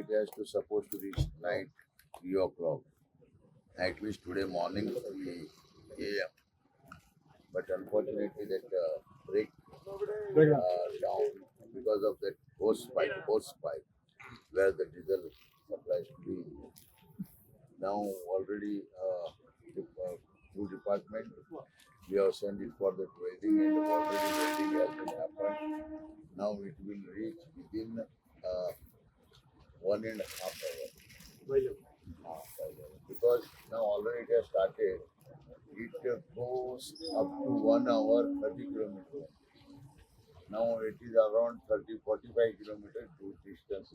it has to supposed to reach night three o'clock. At least today morning three a.m. But unfortunately, that uh, break uh, down because of that hose pipe, hose pipe, where the diesel supplies to be. Now already uh, the, uh, through department, we have sent it for the welding and already welding has been happened. Now it will reach within uh, one and a half hour. Half hour. Because now already it has started. It uh, goes up to one hour, 30 kilometers. Now it is around 30, 45 kilometers to distance.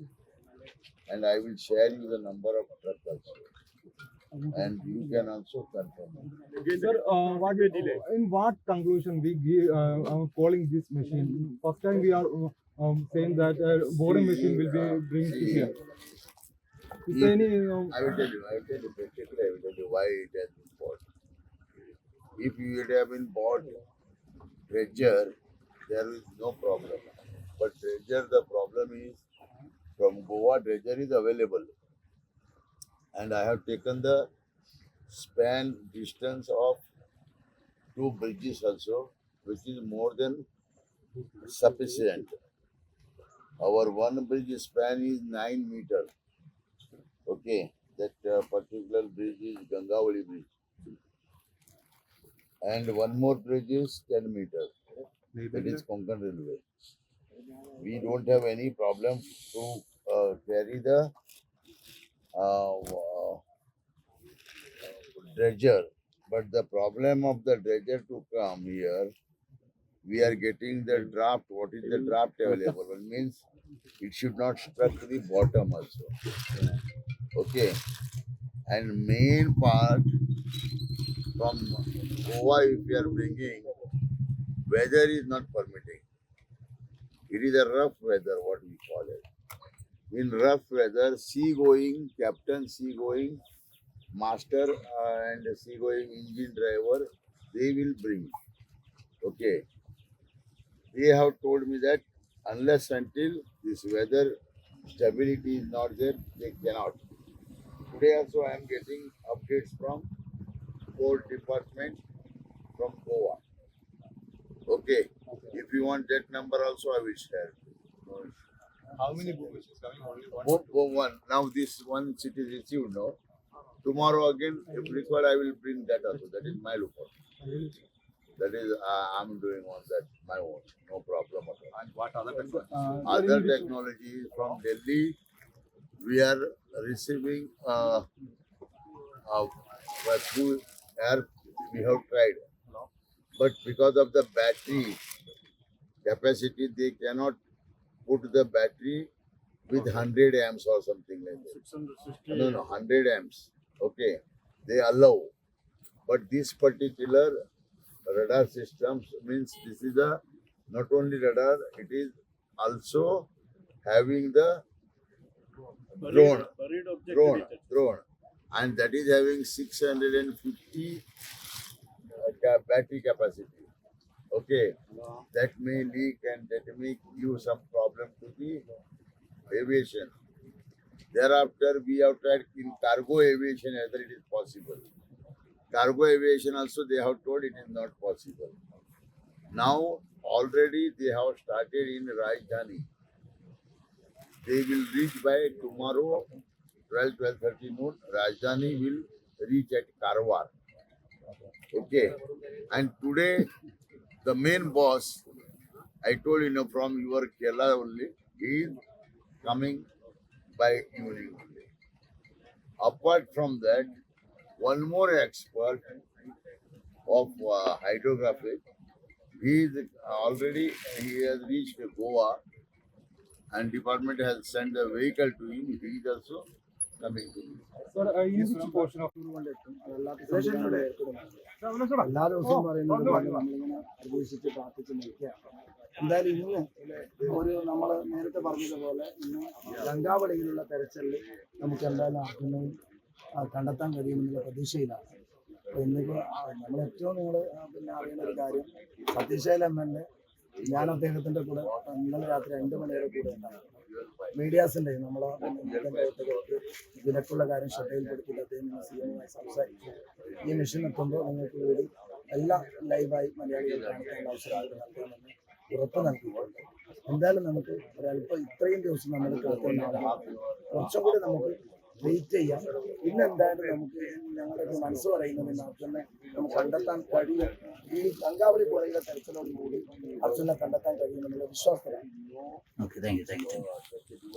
And I will share you the number of truck also. And you can also confirm. it. Sir, uh, what, in what conclusion we give, uh, uh, calling this machine? First time we are uh, um, saying that uh, boring machine will uh, be bring to here. Is there any? Uh, I will tell you, I will tell you practically, I will tell you why it has been bought. If you would have been bought dredger, there is no problem. But dredger, the problem is from Goa, dredger is available. And I have taken the span distance of two bridges also, which is more than sufficient. Our one bridge span is nine meter. Okay, that uh, particular bridge is Gangavali bridge. And one more bridge is 10 meter. That is Konkan Railway. We don't have any problem to uh, carry the uh, uh, dredger. But the problem of the dredger to come here, we are getting the draft. What is the draft available? It means it should not struck the bottom also. Okay. And main part from Goa, if we are bringing, weather is not permitting. It is a rough weather, what we call it. In rough weather, sea going, captain sea going, master uh, and sea going engine driver, they will bring. Okay. They have told me that unless until this weather stability is not there, they cannot. Today also I am getting updates from port department from Goa. Okay. If you want that number also I will share. How many bookings is coming? Only one. Go, go one. Now this one city received no. Tomorrow again, if required, I will bring that also. That is my lookout. That is uh, I'm doing on that my own. No problem at all. And what other technology? uh, Other technologies from Delhi, we are receiving uh, uh, through air. We have tried, but because of the battery capacity, they cannot put the battery with 100 amps or something like that. No, no, 100 amps. Okay, they allow. But this particular radar systems means this is a not only radar, it is also having the drone, drone, drone, and that is having 650 uh, battery capacity. Okay, that may leak and that may give some problem to the aviation. Thereafter, we have tried in cargo aviation whether it is possible. Cargo aviation also they have told it is not possible. Now already they have started in Rajdhani. They will reach by tomorrow 12 12:30 noon. Rajdhani will reach at Karwar. Okay, and today the main boss, I told you know from your Kerala only, he is coming by evening. Apart from that, one more expert of uh, hydrographic, he is already he has reached Goa, and department has sent a vehicle to him. He is also coming to me. sir, uh, in which portion of എല്ലാ ദിവസവും പറയുന്നത് പോലെ നമ്മളിങ്ങനെ പ്രതീക്ഷിച്ച് പ്രാർത്ഥിച്ച് നിൽക്കുകയാണ് എന്തായാലും ഇന്ന് ഒരു നമ്മൾ നേരത്തെ പറഞ്ഞതുപോലെ ഇന്ന് ഗംഗാവളിയിലുള്ള തെരച്ചിലിൽ നമുക്ക് എന്തായാലും അർജുനെയും കണ്ടെത്താൻ കഴിയുമെന്നുള്ള പ്രതീക്ഷയിലാണ്. അപ്പൊ നമ്മൾ ഏറ്റവും നിങ്ങൾ പിന്നെ അറിയുന്ന ഒരു കാര്യം. സതീശൈല എം എൽ എ ഞാൻ അദ്ദേഹത്തിന്റെ കൂടെ ഇന്നലെ രാത്രി രണ്ട് മണിയുടെ കൂടെ ഉണ്ടായിരുന്നു. മീഡിയാസിന്റെയും നമ്മളെ വിലക്കുള്ള കാര്യം ശ്രദ്ധയിൽപ്പെടുത്തിയിട്ട് അദ്ദേഹം സി എമ്മുമായി സംസാരിച്ചു. ഈ മിഷൻ എത്തുമ്പോൾ നിങ്ങൾക്ക് കൂടി എല്ലാം ലൈവായി മലയാളികൾ കാണിക്കേണ്ട അവസരം അവർ നൽകാമെന്ന് ഉറപ്പ് നൽകിയിട്ടുണ്ട് എന്തായാലും നമുക്ക് ഒരല്പം ഇത്രയും ദിവസം നമ്മൾ കേൾക്കുന്ന കുറച്ചും കൂടി നമുക്ക് വെയിറ്റ് ചെയ്യാം. ഇന്ന് എന്തായാലും നമുക്ക് ഞങ്ങളുടെ മനസ്സ് പറയുന്നതിന് അർജുനെ നമുക്ക് കണ്ടെത്താൻ കഴിയും. ഈ ഗംഗാവലി പുഴയുടെ തരത്തിലോടുകൂടി കൂടി അർജുനെ കണ്ടെത്താൻ കഴിയുമെന്നുള്ള വിശ്വാസത്തിലാണ്.